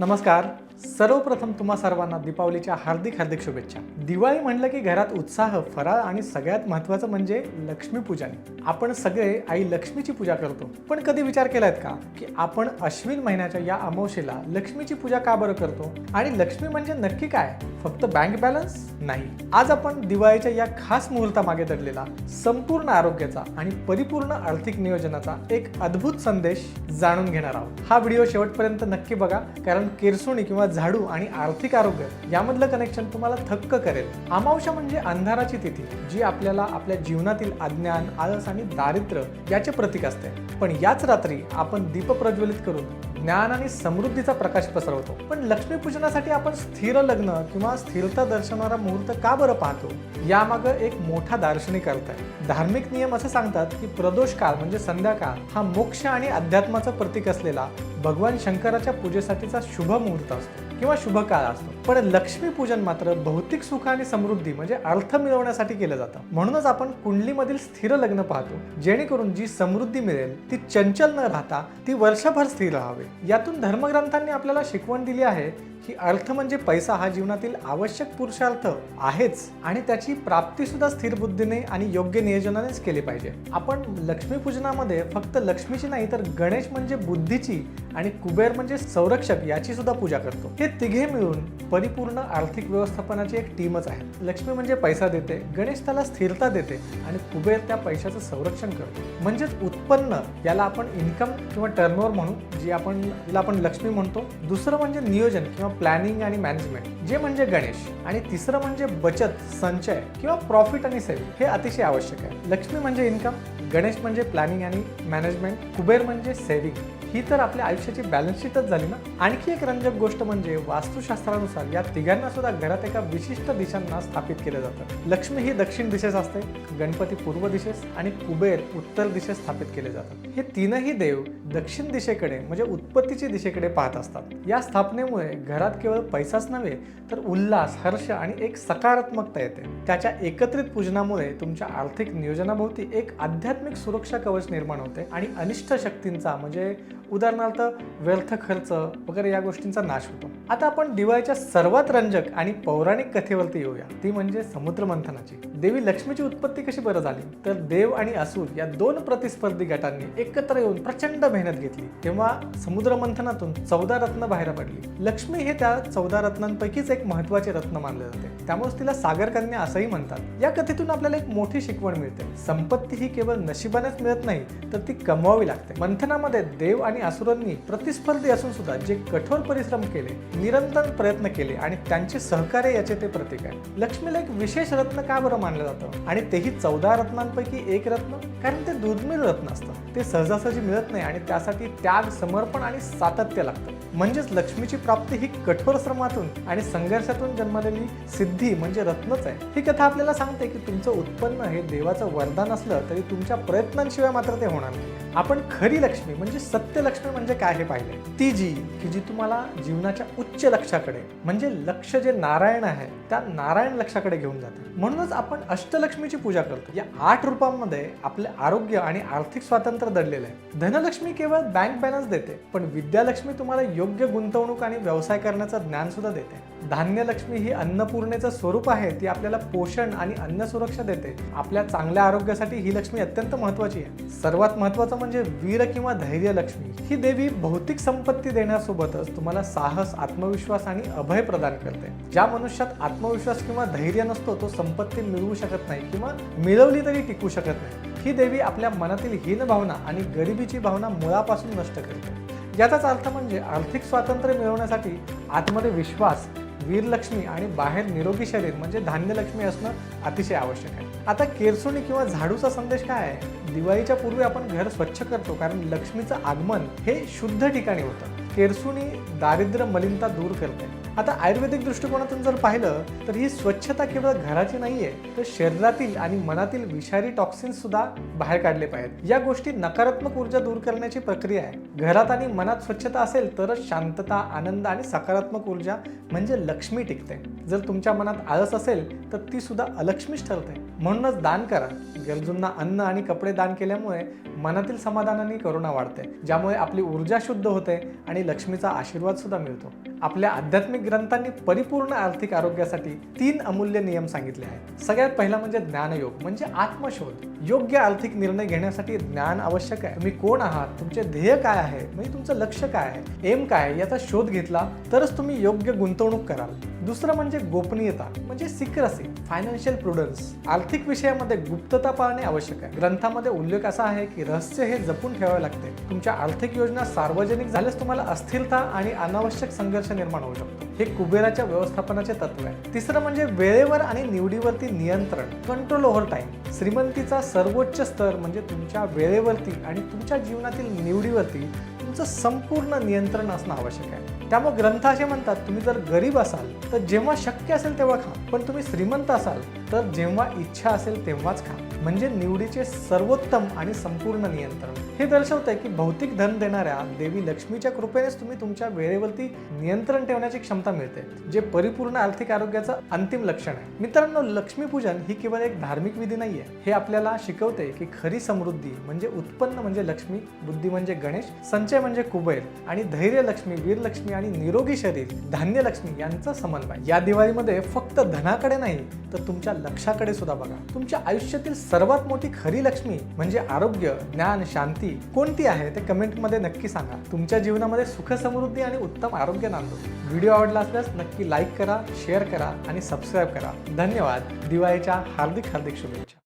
नमस्कार सर्वप्रथम तुम्हा सर्वांना दीपावलीच्या हार्दिक हार्दिक शुभेच्छा. दिवाळी म्हणलं की घरात उत्साह फराळ आणि सगळ्यात महत्त्वाचं म्हणजे लक्ष्मीपूजन आपण सगळे आई लक्ष्मीची पूजा करतो. पण कधी विचार केलायत का? की आपण अश्विन महिन्याच्या या अमावशेला लक्ष्मीची पूजा का बरं करतो? आणि लक्ष्मी म्हणजे नक्की काय? फक्त बँक बॅलन्स नाही. आज आपण दिवाळीच्या या खास मुहूर्तामागे दडलेला संपूर्ण आरोग्याचा आणि परिपूर्ण आर्थिक नियोजनाचा एक अद्भुत संदेश जाणून घेणार आहोत. हा व्हिडिओ शेवटपर्यंत नक्की बघा कारण केरसुणी किंवा झाडू आणि आर्थिक आरोग्य यामधलं कनेक्शन तुम्हाला थक्क करेल. अमावस्या म्हणजे अंधाराची तिथी जी आपल्याला आपल्या जीवनातील अज्ञान आळस आणि दारिद्र्य याचे प्रतीक असते. पण याच रात्री आपण दीप प्रज्वलित करून ज्ञान आणि समृद्धीचा प्रकाश पसरवतो. पण लक्ष्मीपूजनासाठी आपण स्थिर लग्न किंवा स्थिरता दर्शवणारा मुहूर्त का बरं पाहतो? यामागं एक मोठा दार्शनिक अर्थ आहे. धार्मिक नियम असं सांगतात की प्रदोष काळ म्हणजे संध्याकाळ हा मोक्ष आणि अध्यात्माचं प्रतीक असलेला भगवान शंकराच्या पूजेसाठीचा शुभ मुहूर्त असतो. किंवा शुभ काळ असतो. पण लक्ष्मीपूजन मात्र भौतिक सुख आणि समृद्धी म्हणजे अर्थ मिळवण्यासाठी केलं जातं. म्हणूनच आपण कुंडलीमधील स्थिर लग्न पाहतो जेणेकरून जी समृद्धी मिळेल ती चंचल न राहता ती वर्षभर स्थिर राहावी. यातून धर्मग्रंथांनी आपल्याला शिकवण दिली आहे की अर्थ म्हणजे पैसा हा जीवनातील आवश्यक पुरुषार्थ आहेच आणि त्याची प्राप्ती सुद्धा स्थिर बुद्धीने आणि योग्य नियोजनानेच केली पाहिजे. आपण लक्ष्मीपूजनामध्ये फक्त लक्ष्मीची नाही तर गणेश म्हणजे बुद्धीची आणि कुबेर म्हणजे संरक्षक याची सुद्धा पूजा करतो. हे तिघे मिळून परिपूर्ण आर्थिक व्यवस्थापनाची एक टीमच आहे. लक्ष्मी म्हणजे पैसा देते गणेश त्याला स्थिरता देते आणि कुबेर त्या पैशाचं संरक्षण करतो. म्हणजेच उत्पन्न याला आपण इन्कम किंवा टर्नओव्हर म्हणू जी आपण जिला आपण लक्ष्मी म्हणतो. दुसरं म्हणजे नियोजन किंवा प्लॅनिंग आणि मॅनेजमेंट जे म्हणजे गणेश. आणि तिसरं म्हणजे बचत संचय किंवा प्रॉफिट आणि सेव्हिंग हे अतिशय आवश्यक आहे. लक्ष्मी म्हणजे इन्कम गणेश म्हणजे प्लॅनिंग आणि मॅनेजमेंट कुबेर म्हणजे सेव्हिंग ही तर आपल्या आयुष्याची बॅलन्स शीटच झाली ना? आणखी एक रंजक गोष्ट म्हणजे वास्तुशास्त्रानुसार या तिघांना सुद्धा घरात एका विशिष्ट दिशांना स्थापित केलं जातं. लक्ष्मी ही दक्षिण दिशेस असते गणपती पूर्व दिशेस आणि कुबेर उत्तर दिशेस स्थापित केले जातात. हे तीनही देव दक्षिण दिशेकडे म्हणजे उत्पत्तीची दिशेकडे पाहत असतात. या स्थापनेमुळे घरात केवळ पैसाच नव्हे तर उल्हास हर्ष आणि एक सकारात्मकता येते. त्याच्या एकत्रित पूजनामुळे तुमच्या आर्थिक नियोजनाभोवती एक आध्यात्मिक सुरक्षा कवच निर्माण होते आणि अनिष्ट शक्तींचा म्हणजे उदाहरणार्थ व्यर्थ खर्च वगैरे या गोष्टींचा नाश होतो. आता आपण दिवाळीच्या सर्वात रंजक आणि पौराणिक कथेवरती येऊया. ती म्हणजे समुद्र मंथनाची देवी लक्ष्मीची उत्पत्ती कशी बरं झाली? तर देव आणि असुर या दोन प्रतिस्पर्धी गटांनी एकत्र येऊन प्रचंड मेहनत घेतली. तेव्हा समुद्र मंथनातून चौदा रत्न बाहेर पडली. लक्ष्मी हे त्या चौदा रत्नांपैकीच एक महत्त्वाचे रत्न मानले जाते. त्यामुळेच तिला सागर कन्या असंही म्हणतात. या कथेतून आपल्याला एक मोठी शिकवण मिळते. संपत्ती ही केवळ नशिबानेच मिळत नाही तर ती कमवावी लागते. मंथनामध्ये देव आणि असुरांनी प्रतिस्पर्धी असून सुद्धा जे कठोर परिश्रम केले निरंतर प्रयत्न केले आणि त्यांचे सहकार्य याचे ते प्रतीक आहे. लक्ष्मीला एक विशेष रत्न का बरं मानलं जातं? आणि तेही चौदा रत्नांपैकी एक रत्न? कारण ते दुर्मिळ रत्न असतं. ते सहजासहजी मिळत नाही आणि त्यासाठी त्याग समर्पण आणि सातत्य लागतं. म्हणजेच लक्ष्मीची प्राप्ती ही कठोर श्रमातून आणि संघर्षातून जन्मलेली सिद्ध म्हणजे रत्नच आहे. ही कथा आपल्याला सांगते की तुमचं उत्पन्न हे देवाचं वरदान असलं तरी तुमच्या प्रयत्नांशिवाय मात्र ते होणार नाही. आपण खरी लक्ष्मी म्हणजे सत्य लक्ष्मी म्हणजे काय हे पाहिले. ती जी की जी तुम्हाला जीवनाच्या उच्च लक्षाकडे म्हणजे लक्ष जे नारायण आहे त्या नारायण लक्षाकडे घेऊन जाते. म्हणूनच आपण अष्टलक्ष्मीची पूजा करतो. या आठ रूपांमध्ये आपले आरोग्य आणि आर्थिक स्वातंत्र्य दडलेलं आहे. धनलक्ष्मी केवळ बँक बॅलन्स देते पण विद्यालक्ष्मी तुम्हाला योग्य गुंतवणूक आणि व्यवसाय करण्याचं ज्ञान सुद्धा देते. धान्यलक्ष्मी ही अन्नपूर्णे लक्ष्मीचं स्वरूप आहे ती आपल्याला पोषण आणि अन्न सुरक्षा देते. आपल्या चांगल्या आरोग्यासाठी ही लक्ष्मी अत्यंत महत्वाची आहे. सर्वात महत्वाचं म्हणजे वीर किंवा धैर्य लक्ष्मी. ही देवी भौतिक संपत्ती देण्यासोबतच तुम्हाला साहस आत्मविश्वास आणि अभय प्रदान करते. ज्या मनुष्यात आत्मविश्वास किंवा धैर्य नसतो तो संपत्ती मिळवू शकत नाही किंवा मिळवली तरी टिकू शकत नाही. ही देवी आपल्या मनातील हीन भावना आणि गरिबीची भावना मुळापासून नष्ट करते. याचाच अर्थ म्हणजे आर्थिक स्वातंत्र्य मिळवण्यासाठी आतमध्ये विश्वास वीरलक्ष्मी आणि बाहेर निरोगी शरीर म्हणजे धान्यलक्ष्मी असणं अतिशय आवश्यक आहे. आता केरसुणी किंवा झाडूचा संदेश काय आहे? दिवाळीच्या पूर्वी आपण घर स्वच्छ करतो कारण लक्ष्मीचं आगमन हे शुद्ध ठिकाणी होतं. केरसुणी दारिद्र्य मलिनता दूर करते. आता आयुर्वेदिक दृष्टिकोनातून जर पाहिलं तर ही स्वच्छता केवळ घराची नाहीये तर शरीरातील आणि मनातील विषारी टॉक्सिन्स सुद्धा बाहेर काढले पाहिजेत. या गोष्टी नकारात्मक ऊर्जा दूर करण्याची प्रक्रिया आहे. घरात आणि मनात स्वच्छता असेल तरच शांतता आनंद आणि सकारात्मक ऊर्जा म्हणजे लक्ष्मी टिकते. जर तुमच्या मनात आळस असेल तर ती सुद्धा अलक्ष्मीच ठरते. म्हणूनच दान करा. गरजूंना अन्न आणि कपडे दान केल्यामुळे मनातील समाधानाने करुणा वाढते ज्यामुळे आपली ऊर्जा शुद्ध होते आणि लक्ष्मीचा आशीर्वाद सुद्धा मिळतो. आपल्या आध्यात्मिक ग्रंथांनी परिपूर्ण आर्थिक आरोग्यासाठी तीन अमूल्य नियम सांगितले आहेत. सगळ्यात पहिला म्हणजे ज्ञानयोग म्हणजे आत्मशोध. योग्य आर्थिक निर्णय घेण्यासाठी ज्ञान आवश्यक आहे. तुम्ही कोण आहात? तुमचे ध्येय काय आहे? म्हणजे तुमचं लक्ष काय आहे? एम काय आहे? याचा शोध घेतला तरच तुम्ही योग्य गुंतवणूक कराल. दुसरं म्हणजे गोपनीयता म्हणजे सिक्रसी फायनान्शियल प्रुडन्स आर्थिक विषयामध्ये गुप्तता पाळणे आवश्यक आहे. ग्रंथामध्ये उल्लेख असा आहे की रहस्य हे जपून ठेवावे लागते. तुमच्या आर्थिक योजना सार्वजनिक झाल्यास तुम्हाला अस्थिरता आणि अनावश्यक संघर्ष निर्माण होऊ शकतो. हे कुबेराच्या व्यवस्थापनाचे तत्व आहे. तिसरं म्हणजे वेळेवर आणि निवडीवरती नियंत्रण कंट्रोल ओव्हर टाइम श्रीमंतीचा सर्वोच्च स्तर म्हणजे तुमच्या वेळेवरती आणि तुमच्या जीवनातील निवडीवरती तुमचं संपूर्ण नियंत्रण असणं आवश्यक आहे. त्यामुळे ग्रंथ असे म्हणतात तुम्ही जर गरीब असाल तर जेव्हा शक्य असेल तेव्हा खा. पण तुम्ही श्रीमंत असाल तर जेव्हा इच्छा असेल तेव्हाच खा. म्हणजे निवडीचे सर्वोत्तम आणि संपूर्ण नियंत्रण. हे दर्शवतंय की भौतिक धन देणाऱ्या देवी लक्ष्मीच्या कृपेनेच तुम्ही तुमच्या वेळेवरती नियंत्रण ठेवण्याची क्षमता मिळते जे परिपूर्ण आर्थिक आरोग्याचं अंतिम लक्षण आहे. मित्रांनो लक्ष्मीपूजन ही केवळ एक धार्मिक विधी नाहीये. हे आपल्याला शिकवते की खरी समृद्धी म्हणजे उत्पन्न म्हणजे लक्ष्मी बुद्धी म्हणजे गणेश संचय म्हणजे कुबेर आणि धैर्य लक्ष्मी वीरलक्ष्मी आणि निरोगी शरीर धान्य लक्ष्मी यांचा समन्वय. या दिवाळीमध्ये फक्त धनाकडे नाही तर तुमच्या लक्षाकडे सुद्धा बघा. तुमच्या आयुष्यातील सर्वात मोठी खरी लक्ष्मी म्हणजे आरोग्य ज्ञान शांती कोणती आहे ते कमेंटमध्ये नक्की सांगा. तुमच्या जीवनामध्ये सुख समृद्धी आणि उत्तम आरोग्य नांदो. व्हिडिओ आवडला असल्यास नक्की लाईक करा शेअर करा आणि सबस्क्राईब करा. धन्यवाद. दिवाळीच्या हार्दिक हार्दिक शुभेच्छा.